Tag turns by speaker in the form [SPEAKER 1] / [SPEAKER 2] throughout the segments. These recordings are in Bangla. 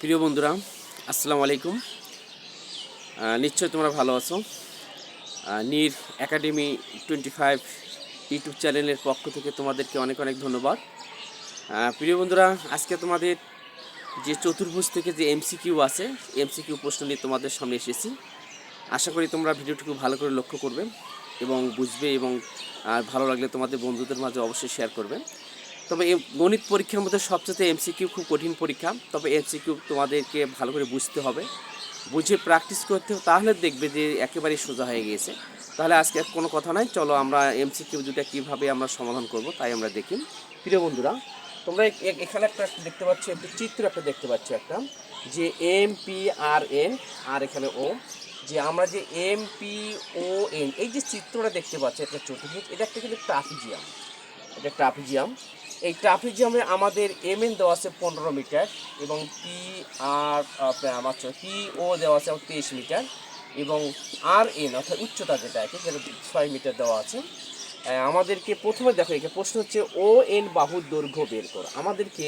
[SPEAKER 1] প্রিয় বন্ধুরা আসসালামু আলাইকুম। আহ, নিশ্চয়ই তোমরা ভালো আছো। Neer academy twenty five YouTube চ্যানেলের পক্ষ থেকে তোমাদেরকে অনেক অনেক ধন্যবাদ। প্রিয় বন্ধুরা আজকে তোমাদের যে চতুর্ভুজ থেকে যে এমসিকিউ আছে এমসিকিউ প্রশ্ন নিয়ে তোমাদের সামনে এসেছি। আশা করি তোমরা ভিডিওটুকু ভালো করে লক্ষ্য করবে এবং বুঝবে এবং আর ভালো লাগলে তোমাদের বন্ধুদের মাঝে অবশ্যই শেয়ার করবে। তবে গণিত পরীক্ষার মধ্যে সবচেয়ে এমসিকিউ খুব কঠিন পরীক্ষা। তবে এমসিকিউ তোমাদেরকে ভালো করে বুঝতে হবে। বুঝে প্র্যাকটিস করতে হবে, তাহলে দেখবে যে একেবারেই সোজা হয়ে গিয়েছে। তাহলে আজকে আর কোনো কথা নাই, চলো আমরা এমসিকিউ দুটা কীভাবে আমরা সমাধান করব তাই আমরা দেখি। প্রিয় বন্ধুরা, তোমরা এখানে একটা দেখতে পাচ্ছ, একটা চিত্র একটা দেখতে পাচ্ছ একটা, যে এম পি আর এন আর এখানে ও যে আমরা যে এম পি ও এন এই যে চিত্রটা দেখতে পাচ্ছি একটা চতুর্ভুজ, এটা একটা কিন্তু ট্রাফিজিয়াম এটা ট্রাফিজিয়াম এই ট্রাফিক জ্যামে আমাদের এম এন দেওয়া আছে পনেরো মিটার এবং পি আর আমার পি ও দেওয়া আছে তেইশ মিটার এবং আর এন অর্থাৎ উচ্চতা যেটা আছে যেটা ছয় মিটার দেওয়া আছে। আমাদেরকে প্রথমে দেখো, এখানে প্রশ্ন হচ্ছে ও এন বাহুর দৈর্ঘ্য বের করো। আমাদেরকে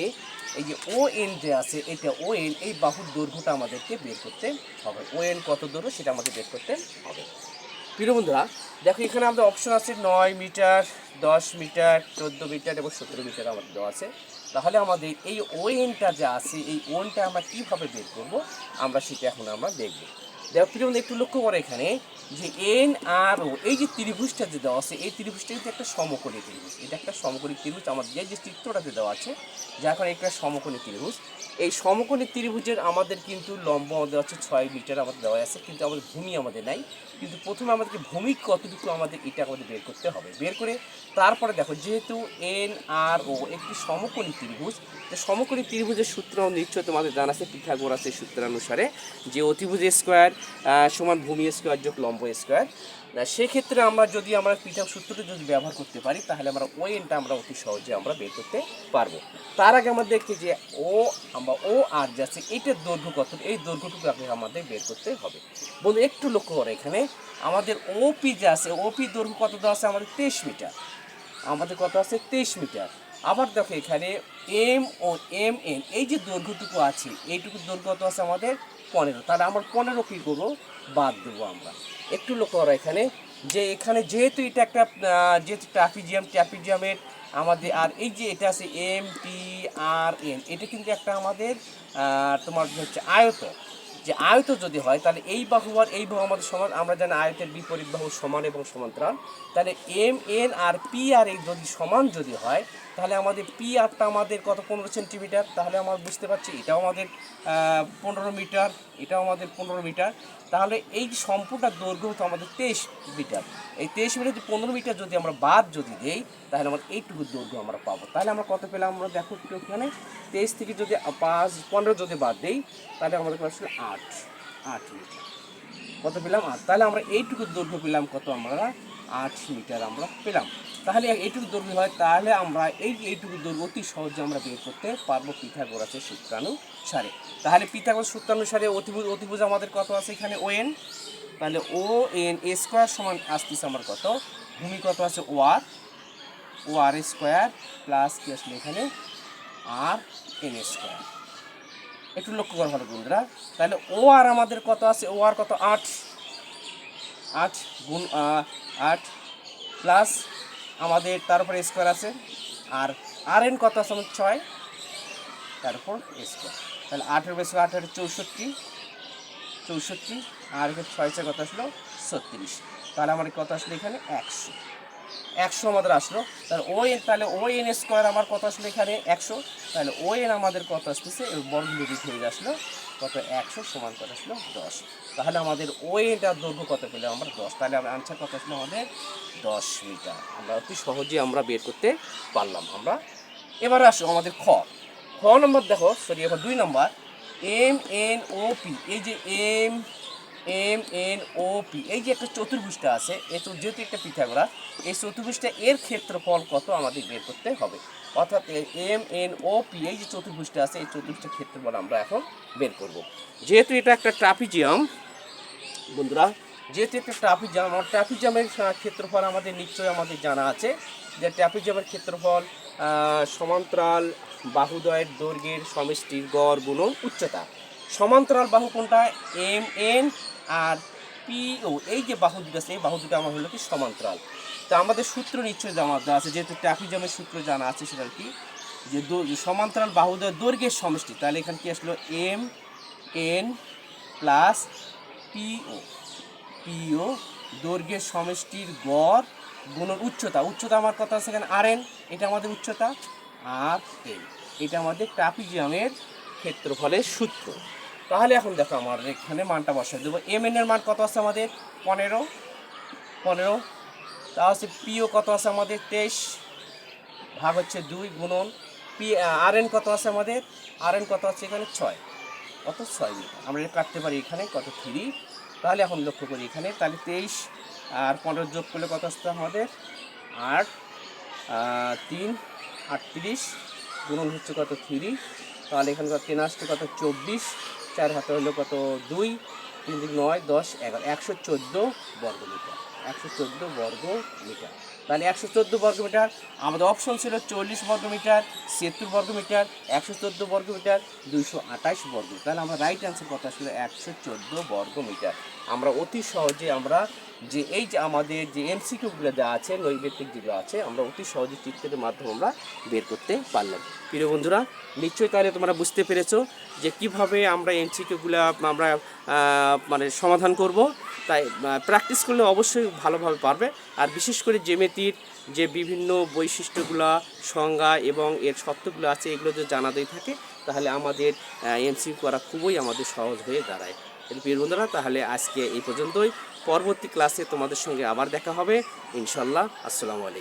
[SPEAKER 1] এই যে ও এন যে আছে, এটা ও এন এই বাহুর দৈর্ঘ্যটা আমাদেরকে বের করতে হবে। ও এন কত দৈর্ঘ্য সেটা আমাদের বের করতে হবে। প্রিয় বন্ধুরা, দেখো এখানে আমাদের অপশন আছে নয় মিটার, দশ মিটার, চোদ্দ মিটার এবং সতেরো মিটার আমাদের দেওয়া আছে। তাহলে আমাদের এই ওয়েনটা যা আছে, এই ওয়েনটা আমরা কীভাবে বের করব? আমরা সেটা এখন আমরা দেখব। দেখো প্রিয় একটু লক্ষ্য করো এখানে, যে এন আর ও এই যে ত্রিভুজটা যে দেওয়া আছে, এই ত্রিভুজটা কিন্তু একটা সমকোণী ত্রিভুজ। এটা একটা সমকোণী ত্রিভুজ আমাদের যে চিত্রটাতে দেওয়া আছে যা এখন একটা সমকোণী ত্রিভুজ। এই সমকোণী ত্রিভুজের আমাদের কিন্তু লম্ব আমাদের আছে ছয় মিটার আমাদের দেওয়া আছে, কিন্তু আমাদের ভূমি আমাদের নাই। কিন্তু প্রথমে আমাদেরকে ভূমি কতটুকু আমাদের, এটা আমাদের বের করতে হবে। বের করে তারপরে দেখো, যেহেতু এন আর ও একটি সমকোণী ত্রিভুজ, তো সমকোণী ত্রিভুজের সূত্র নিশ্চয় তোমাদের জানা আছে, পিথাগোরাসের সূত্রানুসারে, যে অতিভুজ স্কোয়ার সমান ভূমি স্কোয়ার যোগ লম্ব স্কোয়ার সেক্ষেত্রে আমরা যদি আমরা পিঠাগ সূত্রটা যদি ব্যবহার করতে পারি, তাহলে আমরা ওই এনটা আমরা অতি সহজে আমরা বের করতে পারব। তার আগে আমরা দেখছি যে ও আমরা ও আর যাচ্ছে এইটার দৈর্ঘ্য কত? এই দৈর্ঘ্যটুকু আগে আমাদের বের করতে হবে। বন্ধু, একটু লক্ষ্য করো এখানে। আমাদের ওপি যে আছে ওপি দৈর্ঘ্য কত দেওয়া আছে? আমাদের তেইশ মিটার। আমাদের কত আছে? তেইশ মিটার। আবার দেখো এখানে এম ও এম এন এই যে দৈর্ঘ্যটুকু আছে এইটুকু দৈর্ঘ্য কত আছে আমাদের? পনেরো। তাহলে আমরা পনেরো কী করব? বাদ দেবো আমরা। একটু লক্ষ্য করো এখানে, যে এখানে যেহেতু এটা একটা যেহেতু ট্রাফিজিয়াম, ট্রাফিজিয়ামের আমাদের, আর এই যে এটা আছে এম পি আর এন এটা কিন্তু একটা আমাদের তোমার হচ্ছে আয়ত। যে আয়ত যদি হয়, তাহলে এই বাহু আর এই বাহু আমাদের সমান, আমরা জানি আয়তের বিপরীত বাহু সমান এবং সমান্তরাল। তাহলে এম এন আর পি আর এই যদি সমান যদি হয় তাহলে আমাদের পি আরটা আমাদের কত? পনেরো সেন্টিমিটার তাহলে আমরা বুঝতে পারছি, এটাও আমাদের পনেরো মিটার এটাও আমাদের পনেরো মিটার তাহলে এই সম্পূর্ণ দৈর্ঘ্য হতো আমাদের তেইশ মিটার এই তেইশ মিটার যদি পনেরো মিটার যদি আমরা বাদ যদি দেই, তাহলে আমরা এইটুকু দৈর্ঘ্য আমরা পাবো। তাহলে আমরা কত পেলাম? আমরা দেখো একটু এখানে। তেইশ থেকে যদি পাঁচ, পনেরো যদি বাদ দেই, তাহলে আমাদের আসলে? আট আট মিটার কত পেলাম? আট। তাহলে আমরা এইটুকু দৈর্ঘ্য পেলাম কত? আমরা আট মিটার আমরা পেলাম। তাহলে এইটুকু দৈর্ঘ্য হয়, তাহলে আমরা এই এইটুকু দৈর্ঘ্য অতি সহজে আমরা বের করতে পারব পিথাগোরাসের সূত্রানুসারে তাহলে পিথাগোরাস সূত্রানুসারে অতিভুজ অতিভুজ আমাদের কত আছে এখানে? ও এন তাহলে ও এন এ স্কোয়ার সমান আসতেছে আমার কত? ভূমি কত আছে? ও আর ও আর স্কোয়ার প্লাস কি আসলে এখানে? আর এন স্কোয়ার একটু লক্ষ্য করা ভালো বন্ধুরা। তাহলে ও আর আমাদের কত আছে? ও আর কত? আট। আট গুণ আট প্লাস আমাদের তারপরে স্কোয়ার আছে। আর আর এন কত আছে? ছয়। তারপর স্কোয়ার তাহলে আঠেরো বেশ আঠেরো চৌষট্টি। চৌষট্টি। আর ছয় ছয় কত আসলো? ছত্রিশ। তাহলে আমার কত আসলো এখানে? একশো। একশো আমাদের আসলো। তাহলে ও এন তাহলে ও এন স্কোয়ার আমার কত আসলো এখানে? একশো। তাহলে ও এন আমাদের কত আসতেছে? বর্গ লিমিট হয়ে আসলো কত? একশো সমান কত আসলো দশ। তাহলে আমাদের ও এনটার দৈর্ঘ্য কত পেলে আমরা? দশ। তাহলে আমার আনসার কত আসলো আমাদের? দশ মিটার। আমরা অতি সহজে আমরা বের করতে পারলাম। আমরা এবারে আসো আমাদের খ। খ নম্বর দেখো সরি এবার দুই নম্বর। এম এন ও পি এই যে M M N O P এই যে একটা চতুর্ভুজটা আছে এই যেহেতু একটা পিথাগোরাস, এই চতুর্ভুজটা এর ক্ষেত্রফল কত আমাদের বের করতে হবে? অর্থাৎ এম এন ও পি এই যে চতুর্ভুজটা আছে, এই চতুর্ভুজটার ক্ষেত্রফল আমরা এখন বের করব। যেহেতু এটা একটা ট্রাপিজিয়াম, বন্ধুরা, যেহেতু একটা ট্রাফিক জ্যাম আমার ট্রাফিক জ্যামের ক্ষেত্রফল আমাদের নিশ্চয়ই আমাদের জানা আছে যে ট্রাফিক জ্যামের ক্ষেত্রফল সমান্তরাল বাহুদয়ের দৈর্ঘ্যের সমষ্টির গড় গুণন উচ্চতা। সমান্তরাল বাহু কোনটা? এম এন আর পিও এই যে বাহু দুটো আছে এই বাহু দুটো আমার হলো কি সমান্তরাল। তো আমাদের সূত্র নিশ্চয়ই জানা আছে, যেহেতু ট্রাফিজমের সূত্র জানা আছে সেটা কি। যে সমান্তরাল বাহুদ্বয়ের দৈর্ঘ্যের সমষ্টি, তাহলে এখানে কি আসলো? M N plus PO PO দৈর্ঘ্যের সমষ্টির গড় গুণন উচ্চতা। উচ্চতা আমার কথা আছে এখানে? R N. এটা আমাদের উচ্চতা। R N. এটা আমাদের ট্রাপিজিয়ামের ক্ষেত্রফলের সূত্র। তাহলে এখন দেখো আমার এখানে মানটা বসাই দেবো। এম এর মান কত আছে আমাদের? পনেরো। পনেরো। তা হচ্ছে পিও কত আছে আমাদের? তেইশ। ভাগ হচ্ছে দুই গুণন পি আর এন কত আছে আমাদের? আর এন কত আছে এখানে? ছয়। কত? ছয় মিটার। আমরা কাটতে পারি এখানে, কত? থ্রি। তাহলে এখন লক্ষ্য করি এখানে, তাহলে তেইশ। আর পনেরো যোগ করলে কত আসছে আমাদের? আট। তিন। আটত্রিশ। গুণন হচ্ছে কত? থ্রি। তাহলে এখানে কত? তিন আসছে কত? চব্বিশ। চার হাতে হলো কত? দুই, তিন নয়, দশ, এগারো, একশো চোদ্দ বর্গ মিটার একশো চোদ্দ বর্গ মিটার তাহলে একশো চোদ্দ বর্গ মিটার, আমাদের অপশন ছিল চল্লিশ বর্গ মিটার, ছিয়াত্তর বর্গ মিটার, একশো চোদ্দ বর্গ মিটার, দুইশো আঠাশ বর্গ তাহলে আমরা রাইট অ্যান্সার কত আসলে একশো চোদ্দ বর্গ মিটার। আমরা অতি সহজে আমরা যে এই যে আমাদের যে এমসিকিউগুলো যা আছে নৈবেদিক যেগুলো আছে, আমরা অতি সহজে চিত্রের মাধ্যমে আমরা বের করতে পারলাম। প্রিয় বন্ধুরা, নিশ্চয়ই তাহলে তোমরা বুঝতে পেরেছ যে কীভাবে আমরা এমসিকিউগুলো আমরা মানে সমাধান করব। তাই প্র্যাকটিস করলে অবশ্যই ভালোভাবে পারবে। আর বিশেষ করে জেমেতির যে বিভিন্ন বৈশিষ্ট্যগুলো, সংজ্ঞা এবং এর শর্তগুলো আছে, এগুলো যদি জানাতেই থাকে, তাহলে আমাদের এমসিউ করা খুবই আমাদের সহজ হয়ে দাঁড়ায়। প্রিয় বন্ধুরা, তাহলে আজকে এই পর্যন্তই। পরবর্তী ক্লাসে তোমাদের সঙ্গে আবার দেখা হবে। ইনশাল্লাহ আসসালামু আলাইকুম।